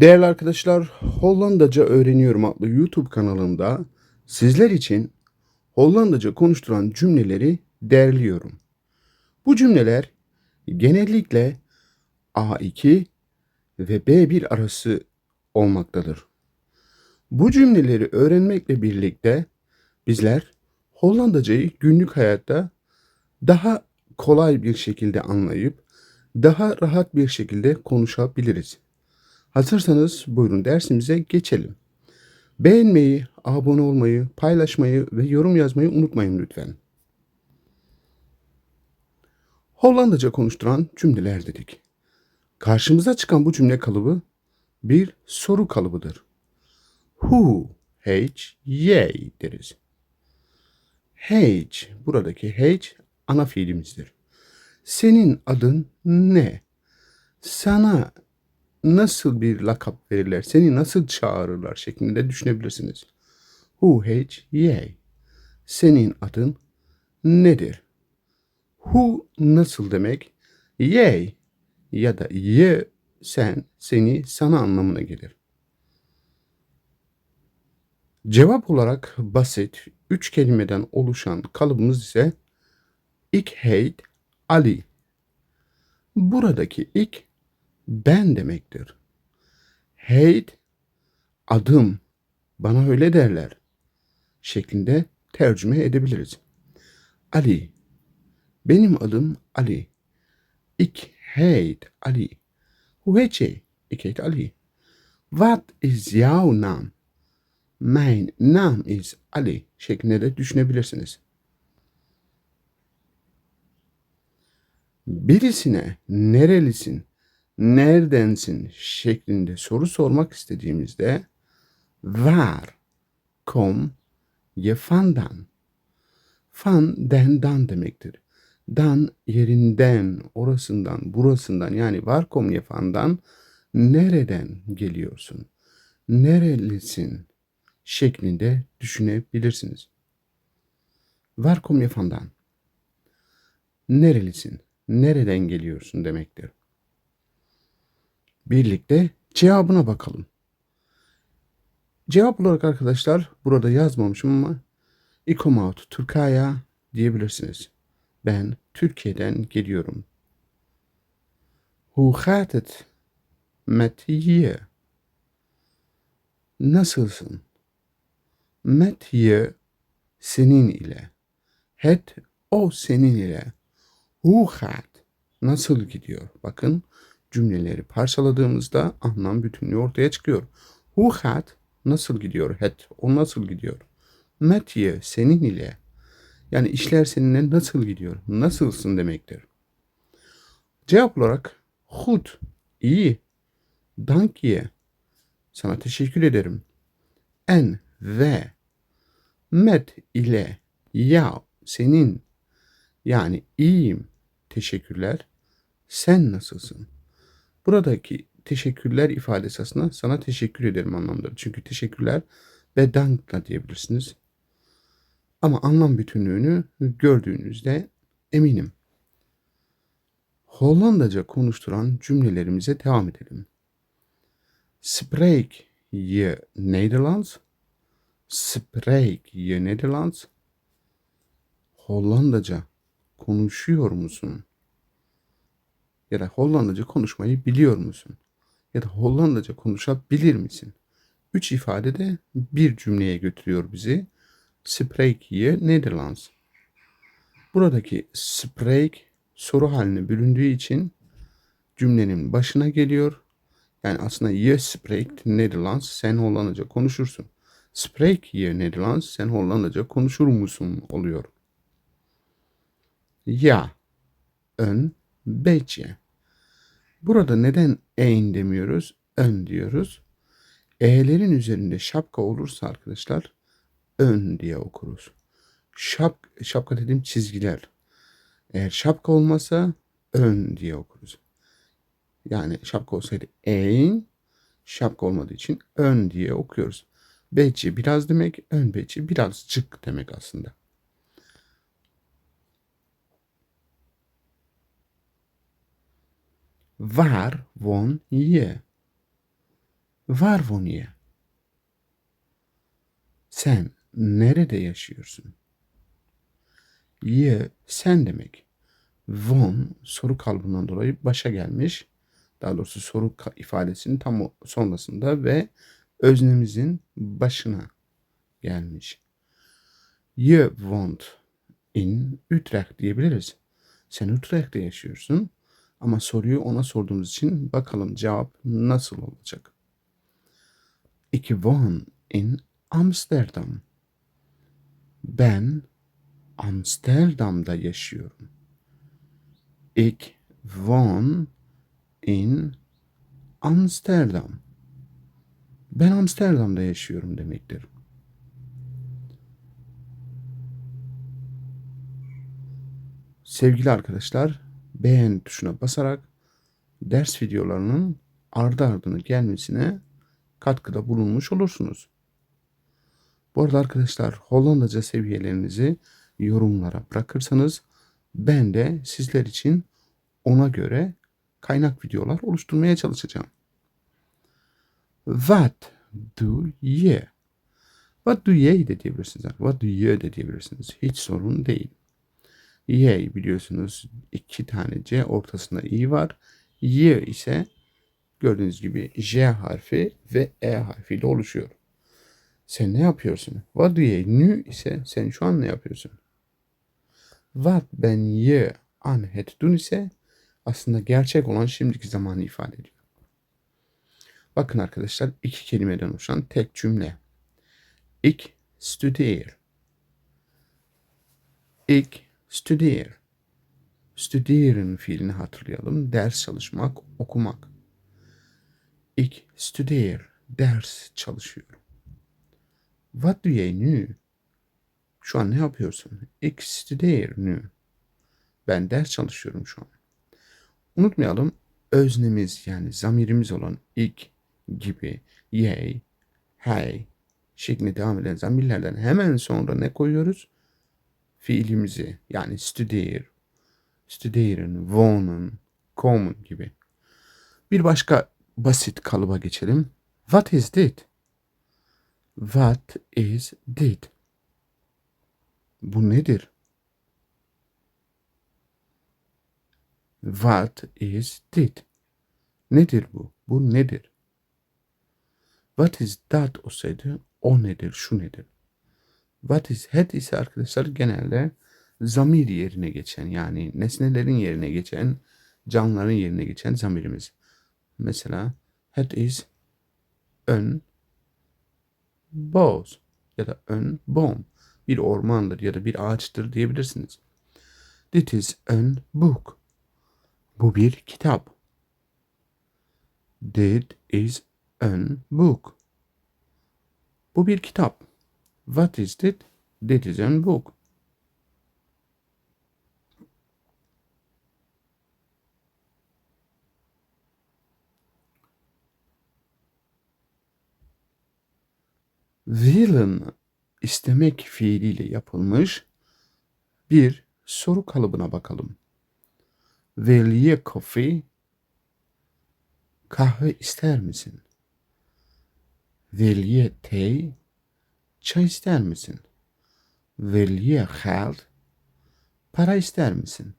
Değerli arkadaşlar, Hollandaca Öğreniyorum adlı YouTube kanalımda sizler için Hollandaca konuşturan cümleleri derliyorum. Bu cümleler genellikle A2 ve B1 arası olmaktadır. Bu cümleleri öğrenmekle birlikte bizler Hollandacayı günlük hayatta daha kolay bir şekilde anlayıp daha rahat bir şekilde konuşabiliriz. Hazırsanız buyurun dersimize geçelim. Beğenmeyi, abone olmayı, paylaşmayı ve yorum yazmayı unutmayın lütfen. Hollandaca konuşturan cümleler dedik. Karşımıza çıkan bu cümle kalıbı bir soru kalıbıdır. Who, H, yay deriz. H, buradaki H ana fiilimizdir. Senin adın ne? Sana nasıl bir lakap verirler, seni nasıl çağırırlar şeklinde düşünebilirsiniz. Who, H, yay. Senin adın nedir? Who nasıl demek? Yay ya da ye sen, seni, sana anlamına gelir. Cevap olarak basit üç kelimeden oluşan kalıbımız ise ik heet Ali. Buradaki ik ben demektir. Heet adım bana öyle derler şeklinde tercüme edebiliriz. Ali benim adım Ali. Ik heet Ali. Hoe heet je? Ik heet Ali. Wat is jouw naam? Mijn naam is Ali şeklinde de düşünebilirsiniz. Birisine nerelisin, neredensin şeklinde soru sormak istediğimizde waar kom je vandaan? Van den demektir. Dan yerinden, orasından, burasından yani var kom je vandan nereden geliyorsun? Nerelisin? şeklinde düşünebilirsiniz. Var kom je vandaan? Nerelisin? Nereden geliyorsun demektir. Birlikte cevabına bakalım. Cevap olarak arkadaşlar burada yazmamışım ama ik kom uit Turkaya diyebilirsiniz. Ben Türkiye'den geliyorum. Hoe gaat het met je? Nasılsın? Met je senin ile. Het o senin ile. Gaat nasıl gidiyor? Bakın cümleleri parçaladığımızda anlam bütünlüğü ortaya çıkıyor. Hoe gaat nasıl gidiyor? Het o nasıl gidiyor? Met je senin ile. Yani işler seninle nasıl gidiyor? Nasılsın demektir. Cevap olarak goed, iyi, dank je, sana teşekkür ederim. En ve met ile ya senin yani iyiyim teşekkürler sen nasılsın? Buradaki teşekkürler ifadesi aslında sana teşekkür ederim anlamında. Çünkü teşekkürler ve dankla diyebilirsiniz. Ama anlam bütünlüğünü gördüğünüzde eminim. Hollandaca konuşturan cümlelerimize devam edelim. Spreek je Nederlands? Spreek je Nederlands? Hollandaca konuşuyor musun? Ya da Hollandaca konuşmayı biliyor musun? Ya da Hollandaca konuşabilir misin? Üç ifade de bir cümleye götürüyor bizi. Spreek je Nederlands? Buradaki spreek soru haline büründüğü için cümlenin başına geliyor. Yani aslında je spreekt Nederlands, sen Hollandaca konuşursun. Spreek je Nederlands, sen Hollandaca konuşur musun oluyor. Ya, ön, beetje. Burada neden ein demiyoruz, ön diyoruz. E'lerin üzerinde şapka olursa arkadaşlar ön diye okuruz. Şap, şapka dediğim çizgiler. Eğer şapka olmasa ön diye okuruz. Yani şapka olsaydı ein, şapka olmadığı için ön diye okuyoruz. Beci biraz demek, ön beci birazcık demek aslında. Waar woon je? Var wohn ihr? Sen nerede yaşıyorsun? Ye sen demek. Von soru kalıbından dolayı başa gelmiş. Daha doğrusu soru ifadesinin tam sonrasında ve öznemizin başına gelmiş. Ye wohnt in Utrecht diyebiliriz. Sen Utrecht'te yaşıyorsun. Ama soruyu ona sorduğumuz için bakalım cevap nasıl olacak? Ik woon in Amsterdam. Ben Amsterdam'da yaşıyorum. Ik woon in Amsterdam. Ben Amsterdam'da yaşıyorum demektir. Sevgili arkadaşlar, beğen tuşuna basarak ders videolarının ardı ardına gelmesine katkıda bulunmuş olursunuz. Bu arada arkadaşlar Hollandaca seviyelerinizi yorumlara bırakırsanız ben de sizler için ona göre kaynak videolar oluşturmaya çalışacağım. What do you? What do you de diyebilirsiniz. What do you de diyebilirsiniz. Hiç sorun değil. Y biliyorsunuz iki tane C ortasında i var. Y ise gördüğünüz gibi J harfi ve E harfiyle oluşuyor. Sen ne yapıyorsun? What you nu ise sen şu an ne yapıyorsun? What ben ye an het dun ise aslında gerçek olan şimdiki zamanı ifade ediyor. Bakın arkadaşlar iki kelimeden oluşan tek cümle. Ik studeer. Ik studeer. Studeren fiilini hatırlayalım. Ders çalışmak, okumak. Ik studeer. Ders çalışıyorum. What do you nu? Şu an ne yapıyorsun? Ik studeer nu. Ben ders çalışıyorum şu an. Unutmayalım öznemiz yani zamirimiz olan ik gibi, yey, hey şeklinde devam eden zamirlerden hemen sonra ne koyuyoruz? Fiilimizi yani studeer, studeren, wohnen, kommen gibi. Bir başka basit kalıba geçelim. What is dit? What is dit? Bu nedir? What is dit? Nedir bu? Bu nedir? What is that olsaydı o nedir, şu nedir? What is head ise arkadaşlar genelde zamir yerine geçen yani nesnelerin yerine geçen, canlıların yerine geçen zamirimiz. Mesela head is ön boz ya da ön bom bir ormandır ya da bir ağaçtır diyebilirsiniz. This is ön book. Bu bir kitap. That is ön book. Bu bir kitap. What is it? That is ön book. Willen istemek fiiliyle yapılmış bir soru kalıbına bakalım. Will you coffee? Kahve ister misin? Will you tea? Çay ister misin? Will you geld? Para ister misin?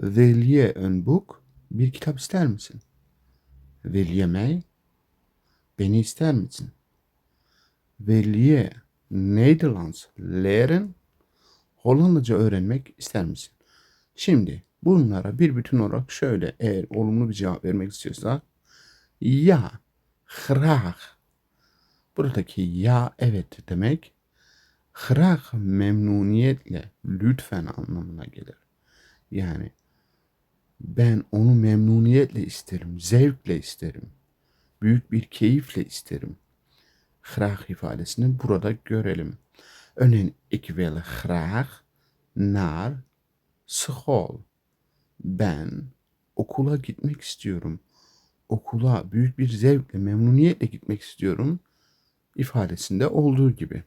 Will you een boek? Bir kitap ister misin? Will you mij? Beni ister misin? Will you Nederlands leren? Hollandaca öğrenmek ister misin? Şimdi bunlara bir bütün olarak şöyle eğer olumlu bir cevap vermek istiyorsak ya, graag. Buradaki ya evet demek graag memnuniyetle lütfen anlamına gelir. Yani ben onu memnuniyetle isterim, zevkle isterim. Büyük bir keyifle isterim. Graag ifadesini burada görelim. Örneğin ik wil naar school. Ben okula gitmek istiyorum. Okula büyük bir zevkle, memnuniyetle gitmek istiyorum ifadesinde olduğu gibi.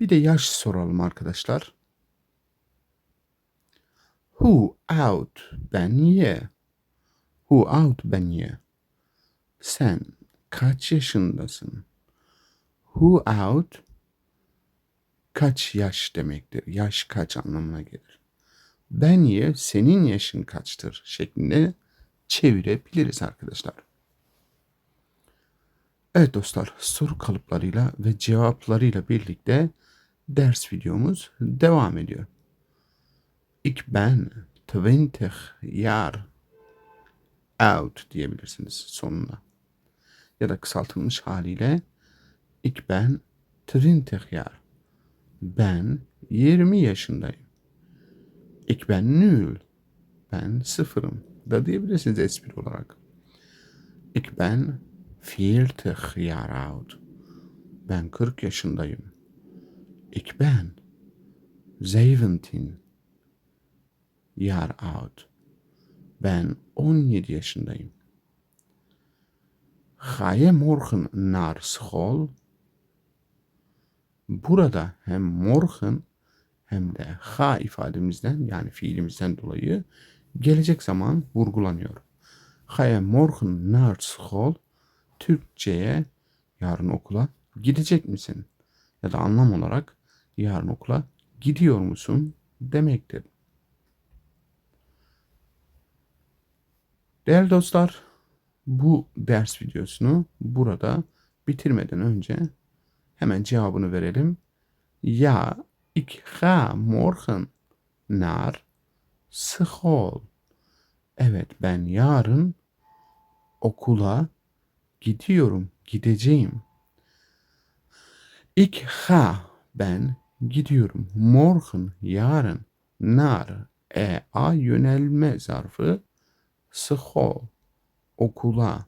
Bir de yaş soralım arkadaşlar. Who out ben ye. Who out ben ye. Sen kaç yaşındasın? Who out kaç yaş demektir. Yaş kaç anlamına gelir. Ben ye senin yaşın kaçtır şeklinde çevirebiliriz arkadaşlar. Evet dostlar soru kalıplarıyla ve cevaplarıyla birlikte ders videomuz devam ediyor. Ik ben 20 jaar oud diyebilirsiniz sonuna. Ya da kısaltılmış haliyle ik ben 20 jaar. Ben 20 yaşındayım. Ik ben nul. Ben sıfırım da diyebilirsiniz espri olarak. Ik ben 40 jaar oud. Ben 40 yaşındayım. Ik ben 17 jaar oud. Ben 17 yaşındayım. Ga je morgen naar school? Burada hem morgen hem de ha ifademizden yani fiilimizden dolayı gelecek zaman vurgulanıyor. Je morgen naar school? Türkçe'ye yarın okula gidecek misin? Ya da anlam olarak yarın okula gidiyor musun demektir. Değerli dostlar, bu ders videosunu burada bitirmeden önce hemen cevabını verelim. Ja, ik ga morgen naar school. Evet, ben yarın okula gidiyorum, gideceğim. Ik ga, ben gidiyorum. Morgen, yarın. Naar, e, a yönelme zarfı. School, okula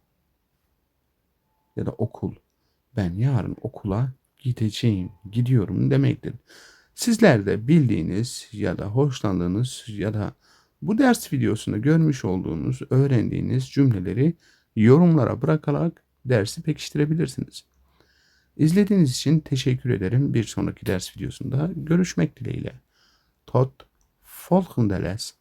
ya da okul. Ben yarın okula gideceğim, gidiyorum demektir. Sizler de bildiğiniz ya da hoşlandığınız ya da bu ders videosunda görmüş olduğunuz, öğrendiğiniz cümleleri yorumlara bırakarak dersi pekiştirebilirsiniz. İzlediğiniz için teşekkür ederim. Bir sonraki ders videosunda görüşmek dileğiyle. Tot volgende les.